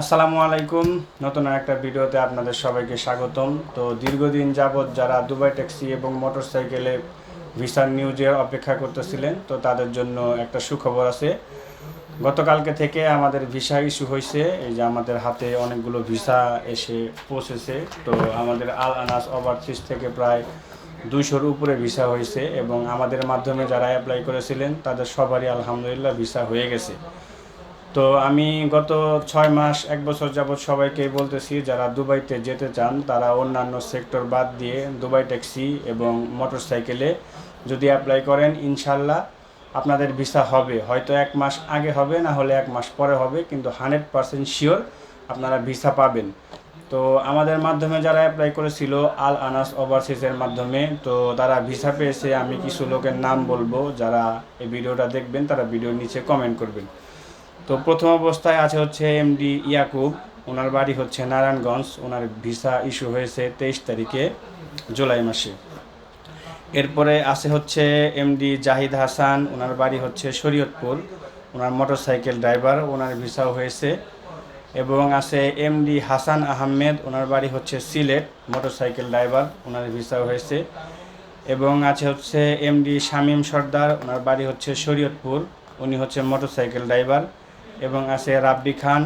আসসালামু আলাইকুম। নতুন একটা ভিডিওতে আপনাদের সবাইকে স্বাগতম। তো দীর্ঘদিন যাবৎ যারা দুবাই ট্যাক্সি এবং মোটরসাইকেলে ভিসার নিউজের অপেক্ষা করতেছিলেন, তো তাদের জন্য একটা সুখবর আছে। গতকালকে থেকে আমাদের ভিসা ইস্যু হয়েছে। এই যে আমাদের হাতে অনেকগুলো ভিসা এসে পৌঁছেছে। তো আমাদের আল আনাস ওভারসিজ থেকে প্রায় দুইশোর উপরে ভিসা হয়েছে এবং আমাদের মাধ্যমে যারা অ্যাপ্লাই করেছিলেন, তাদের সবারই আলহামদুলিল্লাহ ভিসা হয়ে গেছে। তো আমি গত ছয় মাস, এক বছর যাবৎ সবাইকে বলতেছি, যারা দুবাইতে যেতে চান, তারা অন্যান্য সেক্টর বাদ দিয়ে দুবাই ট্যাক্সি এবং মোটরসাইকেলে যদি অ্যাপ্লাই করেন, ইনশাল্লাহ আপনাদের ভিসা হবে। হয়তো এক মাস আগে হবে, না হলে এক মাস পরে হবে, কিন্তু হান্ড্রেড পারসেন্ট শিওর আপনারা ভিসা পাবেন। তো আমাদের মাধ্যমে যারা অ্যাপ্লাই করেছিল, আল আনাস ওভারসিজের মাধ্যমে, তো তারা ভিসা পেয়েছে। আমি কিছু লোকের নাম বলব, যারা এই ভিডিওটা দেখবেন, তারা ভিডিওর নিচে কমেন্ট করবেন। তো প্রথম অবস্থায় আছে হচ্ছে এমডি ইয়াকুব। ওনার বাড়ি হচ্ছে নারায়ণগঞ্জ। ওনার ভিসা ইস্যু হয়েছে তেইশ তারিখে জুলাই মাসে। এরপরে আছে হচ্ছে এমডি জাহিদ হাসান। ওনার বাড়ি হচ্ছে শরীয়তপুর। ওনার মোটরসাইকেল ড্রাইভার। ওনার ভিসাও হয়েছে। এবং আছে এমডি হাসান আহমেদ। ওনার বাড়ি হচ্ছে সিলেট। Motorcycle driver. ওনার ভিসাও হয়েছে। এবং আছে হচ্ছে এমডি শামীম সর্দার। ওনার বাড়ি হচ্ছে শরীয়তপুর। উনি হচ্ছে মোটরসাইকেল ড্রাইভার। এবং আছে রাব্বি খান,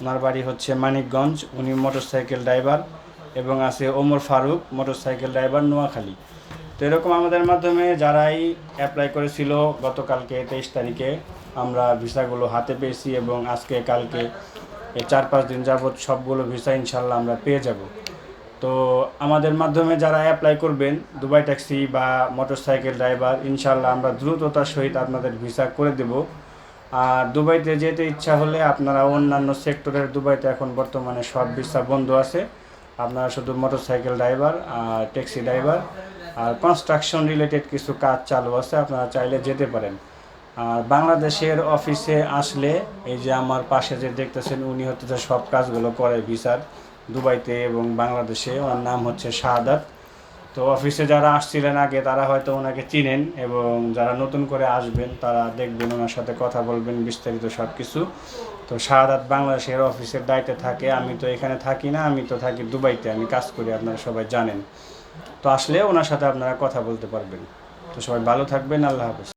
ওনার বাড়ি হচ্ছে মানিকগঞ্জ, উনি মোটরসাইকেল ড্রাইভার, এবং আছে ওমর ফারুক, মোটরসাইকেল ড্রাইভার, নোয়াখালী। তো এরকম আমাদের মাধ্যমে যারাই অ্যাপ্লাই করেছিল, গতকালকে তেইশ তারিখে আমরা ভিসাগুলো হাতে পেয়েছি এবং আজকে, কালকে এই চার পাঁচ দিন যাবৎ সবগুলো ভিসা ইনশাল্লাহ আমরা পেয়ে যাব। তো আমাদের মাধ্যমে যারা অ্যাপ্লাই করবেন, দুবাই ট্যাক্সি বা মোটরসাইকেল ড্রাইভার, ইনশাল্লাহ আমরা দ্রুততার সহিত আপনাদের ভিসা করে দেব। আর দুবাইতে যেতে ইচ্ছা হলে আপনারা অন্যান্য সেক্টরের দুবাইতে এখন বর্তমানে সব ভিসা বন্ধ আছে। আপনারা শুধু মোটরসাইকেল ড্রাইভার আর ট্যাক্সি ড্রাইভার আর কনস্ট্রাকশন রিলেটেড কিছু কাজ চালু আছে, আপনারা চাইলে যেতে পারেন। আর বাংলাদেশের অফিসে আসলে এই যে আমার পাশে যে দেখতেছেন, উনি হচ্ছে সব কাজগুলো করে ভিসার দুবাইতে এবং বাংলাদেশে। ওনার নাম হচ্ছে শাহাদাত তো অফিসে যারা আসছিলেন আগে, তারা হয়তো ওনাকে চিনেন এবং যারা নতুন করে আসবেন, তারা দেখবেন ওনার সাথে কথা বলবেন, বিস্তারিত সব কিছু তো শাহাদাত বাংলাদেশের অফিসের দায়িত্বে থাকে, আমি তো এখানে থাকি না, আমি তো থাকি দুবাইতে, আমি কাজ করি, আপনারা সবাই জানেন। তো আসলে ওনার সাথে আপনারা কথা বলতে পারবেন। তো সবাই ভালো থাকবেন, আল্লাহ হাফেজ।